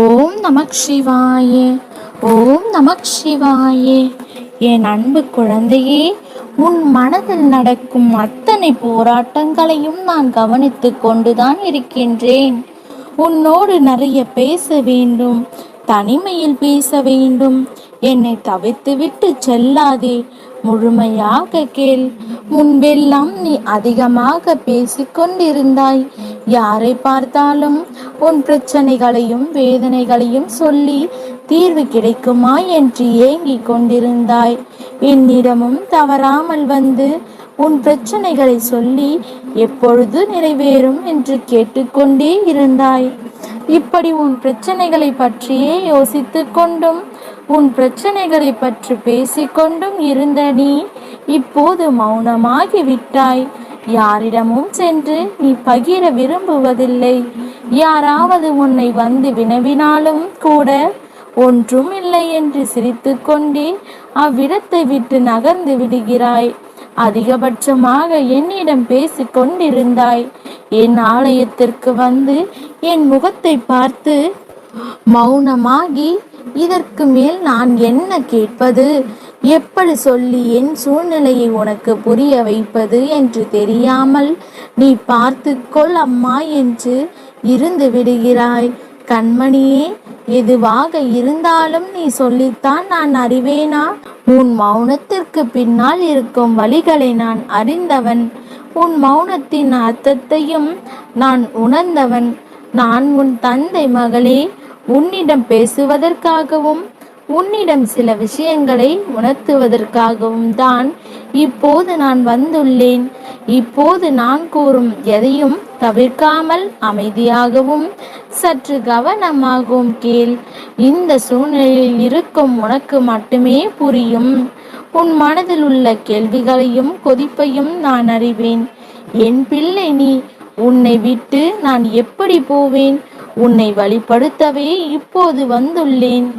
ஓம் நமக் சிவாயே ஓம் நமக் சிவாயே. என் அன்பு குழந்தையே உன் மனதில் நடக்கும் அத்தனை போராட்டங்களையும் நான் கவனித்து கொண்டுதான் இருக்கின்றேன். உன்னோடு நிறைய பேச வேண்டும் தனிமையில் பேச வேண்டும் என்னை தவிர்த்துவிட்டு செல்லாதே. முழுமையாக கேள் முன்பெல்லாம் நீ அதிகமாக பேசிக்கொண்டிருந்தாய். யாரை பார்த்தாலும் உன் பிரச்சனைகளையும் வேதனைகளையும் சொல்லி தீர்வு கிடைக்குமா என்று ஏங்கிக் கொண்டிருந்தாய். என்னிடமும் தவறாமல் வந்து உன் பிரச்சனைகளை சொல்லி எப்பொழுது நிறைவேறும் என்று கேட்டுக்கொண்டே இருந்தாய். இப்படி உன் பிரச்சனைகளை பற்றியே யோசித்து கொண்டும் உன் பிரச்சனைகளை பற்றி பேசிக்கொண்டும் இருந்த நீ இப்போது மௌனமாகி விட்டாய் யாரிடமும் சென்று நீ பகிர விரும்புவதில்லை. யாராவது உன்னை வந்து வினவினாலும் கூட ஒன்றும் இல்லை என்று சிரித்துக்கொண்டே அவ்விடத்தை விட்டு நகர்ந்து விடுகிறாய். அதிகபட்சமாக என்னிடம் பேசிக் கொண்டிருந்தாய் என் ஆலயத்திற்கு வந்து என் முகத்தை பார்த்து மௌனமாகி இதற்கு மேல் நான் என்ன கேட்பது? எப்படி சொல்லி என் சூழ்நிலையை உனக்கு புரிய வைப்பது என்று தெரியாமல் நீ பார்த்துக்கொள் அம்மா என்று இருந்து விடுகிறாய். கண்மணியே எதுவாக இருந்தாலும் நீ சொல்லித்தான் நான் அறிவேனா? உன் மௌனத்திற்கு பின்னால் இருக்கும் வழிகளை நான் அறிந்தவன். உன் மௌனத்தின் அர்த்தத்தையும் நான் உணர்ந்தவன். நான் உன் தந்தை மகளே உன்னிடம் பேசுவதற்காகவும் உன்னிடம் சில விஷயங்களை உணர்த்துவதற்காகவும் தான் இப்போது நான் வந்துள்ளேன். இப்போது நான் கூறும் எதையும் தவிர்க்காமல் அமைதியாகவும் சற்று கவனமாகவும் கேள். இந்த சூழ்நிலையில் இருக்கும் உனக்கு மட்டுமே புரியும். உன் மனதில் உள்ள கேள்விகளையும் கொதிப்பையும் நான் அறிவேன். என் பிள்ளை நீ உன்னை விட்டு நான் எப்படி போவேன்? உன்னை வழிபடுத்தவே இப்போது வந்துள்ளேன்.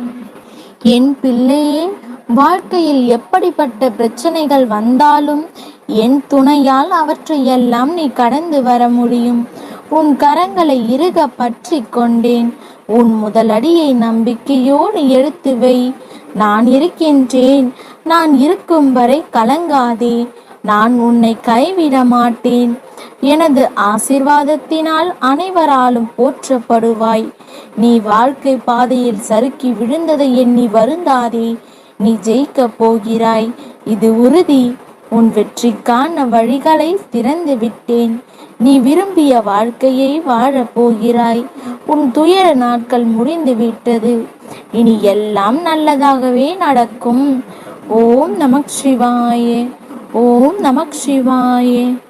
என் பிள்ளையே வாழ்க்கையில் எப்படிப்பட்ட பிரச்சனைகள் வந்தாலும் என் துணையால் அவற்றையெல்லாம் நீ கடந்து வர முடியும். உன் கரங்களை இறுக பற்றி கொண்டேன். உன் முதலடியை நம்பிக்கையோடு எடுத்து வை. நான் இருக்கின்றேன். நான் இருக்கும் வரை கலங்காதே. நான் உன்னை கைவிட மாட்டேன். எனது ஆசிர்வாதத்தினால் அனைவராலும் போற்றப்படுவாய். நீ வாழ்க்கை பாதையில் சறுக்கி விழுந்ததை எண்ணி வருந்தாதே. நீ ஜெயிக்கப் போகிறாய். இது உறுதி. உன் வெற்றிக்கான வழிகளை திறந்து விட்டேன். நீ விரும்பிய வாழ்க்கையை வாழப் போகிறாய். உன் துயர நாட்கள் முடிந்து விட்டது. இனி எல்லாம் நல்லதாகவே நடக்கும். ஓம் நமக் சிவாயே. ஓம் நமக் சிவாயே.